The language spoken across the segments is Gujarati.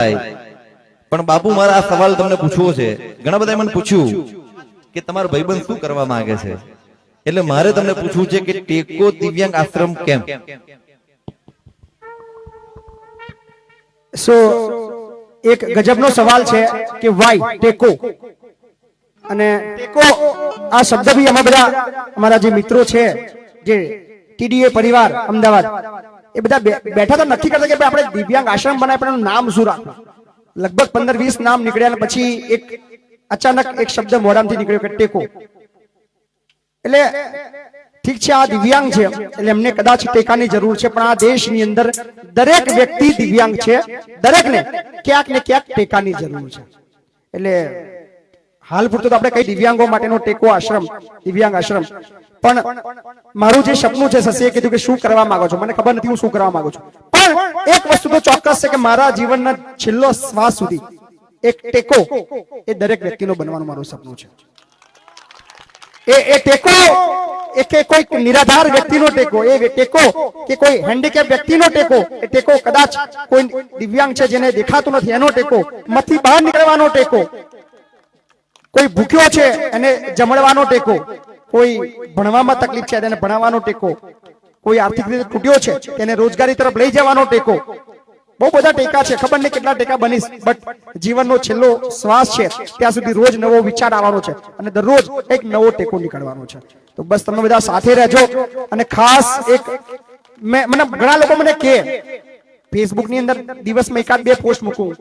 પણ બાપુ, મારા આ સવાલ તમને પૂછવો છે. ઘણા બધા મને પૂછ્યું કે તમારો ભાઈબંધ શું કરવા માંગે છે? એટલે મારે તમને પૂછવું છે કે ટેકો દિવ્યાંગ આશ્રમ કેમ? સો એક ગજબનો સવાલ છે કે વાય ટેકો? અને ટેકો, આ શબ્દ બી અમારા બધા અમારા જે મિત્રો છે, જે ટીડીએ પરિવાર, અમદાવાદ એ બધા બેઠા તો નક્કી કરતા કે આપણે દિવ્યાંગ આશ્રમ બનાય, પણ એનું નામ શું રાખવું? લગભગ પંદર વીસ નામ નીકળ્યા પછી એક અચાનક એક શબ્દ મોઢામાંથી નીકળ્યો કે ટેકો. એટલે ઠીક છે, આ દિવ્યાંગ છે. એટલે એમને કદાચ ટેકાની જરૂર છે, પણ આ દેશની અંદર દરેક વ્યક્તિ દિવ્યાંગ છે. દરેકને ક્યાંક ને ક્યાંક ટેકાની જરૂર છે. એટલે હાલ પૂરતું તો આપણે કઈ દિવ્યાંગો માટેનો ટેકો આશ્રમ, દિવ્યાંગ આશ્રમ. પણ મારું જે સપનું છે, સસીએ કીધું કે શું કરવા માંગો છો? મને ખબર નથી હું શું કરવા માંગુ છું. પણ એક વસ્તુ તો ચોક્કસ છે કે મારા જીવનના છેલ્લો શ્વાસ સુધી એક ટેકો એ દરેક વ્યક્તિનો બનવાનું મારું સપનું છે. એ એ ટેકો, એ કે કોઈ નિરાધાર વ્યક્તિનો ટેકો, એ ટેકો કે કોઈ હેન્ડીકેપ વ્યક્તિનો ટેકો, એ ટેકો કદાચ કોઈ દિવ્યાંગ છે જેને દેખાતું નથી, એનો ટેકો મથી બહાર નીકળવાનો ટેકો કોઈ ભૂખ્યો છે એને જમણવાનો ટેકો, કોઈ ભણવામાં તકલીફ છે તેને ભણાવવાનો ટેકો, કોઈ આર્થિક રીતે તૂટ્યો છે તેને રોજગારી તરફ લઈ જવાનો ટેકો. બહુ બધા ટેકા છે, ખબર નહીં કેટલા ટેકા બનીશ બટ જીવનનો છેલ્લો શ્વાસ છે, ત્યાં સુધી રોજ નવો વિચાર આવવાનો છે અને દરરોજ એક નવો ટેકો નીકળવાનો છે. તો બસ તમે બધા સાથે રહેજો અને ખાસ એક મેં, મને ઘણા લોકો મને કે ફેસબુકની અંદર દિવસમાં એકાદ બે પોસ્ટ મૂકું.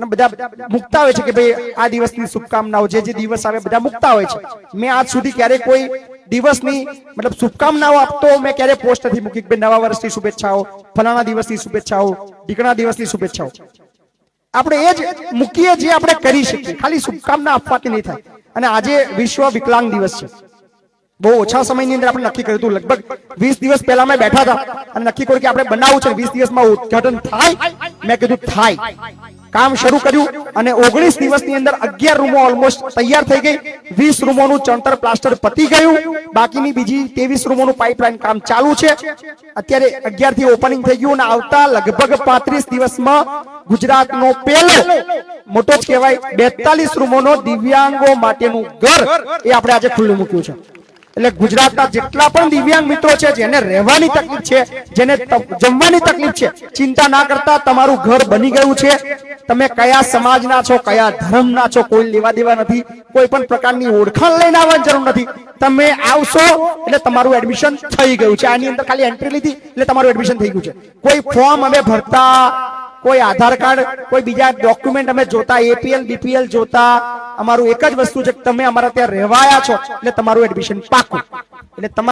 અને બધા મૂકતા હોય છે કે ભાઈ, આ દિવસની શુભકામનાઓ, જે જે દિવસ આવે બધા મુકતા હોય છે. મેં આજ સુધી ક્યારે કોઈ દિવસની, મતલબ શુભકામનાઓ આપતો મેં ક્યારે પોસ્ટ નથી મૂકી કે નવા વર્ષની શુભેચ્છાઓ, ફલાણા દિવસની શુભેચ્છાઓ ઢીકણા દિવસની શુભેચ્છાઓ. આપણે એ જ મૂકીએ જે આપણે કરી શકીએ. ખાલી શુભકામના આપવાથી નહીં થાય. અને આજે વિશ્વ વિકલાંગ દિવસ છે. બહુ ઓછા સમયની અંદર આપણે નક્કી કર્યું હતું. લગભગ વીસ દિવસ પહેલા મેં બેઠા હતા. અને નક્કી કર્યું કે આપણે બનાવવું છે. વીસ દિવસમાં ઉદ્ઘાટન થાય. મેં કીધું, થાય. કામ શરૂ કર્યું અને ઓગણીસ દિવસની અંદર અગિયાર રૂમો ઓલમોસ્ટ તૈયાર થઈ ગઈ. વીસ રૂમોનું ચણતર પ્લાસ્ટર પતી ગયું. બાકીની બીજી ત્રેવીસ રૂમોનું પાઇપલાઇન કામ ચાલુ છે. અત્યારે અગિયારથી ઓપનિંગ થઈ ગયું અને આવતા લગભગ પાંત્રીસ દિવસમાં ગુજરાતનો પહેલો, મોટો જ કહેવાય, બેતાલીસ રૂમોનો દિવ્યાંગો માટેનું ઘર એ આપણે આજે ખુલ્લું મૂક્યું છે. એટલે ગુજરાતના જેટલા પણ દિવ્યાંગ મિત્રો છે, જેને રહેવાની તકલીફ છે, જેને જમવાની તકલીફ છે, ચિંતા ના કરતા તમારું ઘર બની ગયું છે. તમે કયા સમાજના છો, કયા ધર્મના છો, કોઈ લેવા દેવા નથી, કોઈ પણ પ્રકારની ઓળખાણ લઈને આવવાની જરૂર નથી. તમે આવશો એટલે તમારું એડમિશન થઈ ગયું છે. આની અંદર ખાલી એન્ટ્રી લીધી એટલે તમારું એડમિશન થઈ ગયું છે. કોઈ ફોર્મ અમે ભરતા, કોઈ આધાર કાર્ડ, કોઈ બીજા ડોક્યુમેન્ટ અમે જોતા એપીએલ બીપીએલ જોતા, અમારું એક જ વસ્તુ છે કે તમે અમારા ત્યાં રહેવાયા છો એટલે તમારું એડમિશન પાકું. એટલે તમારે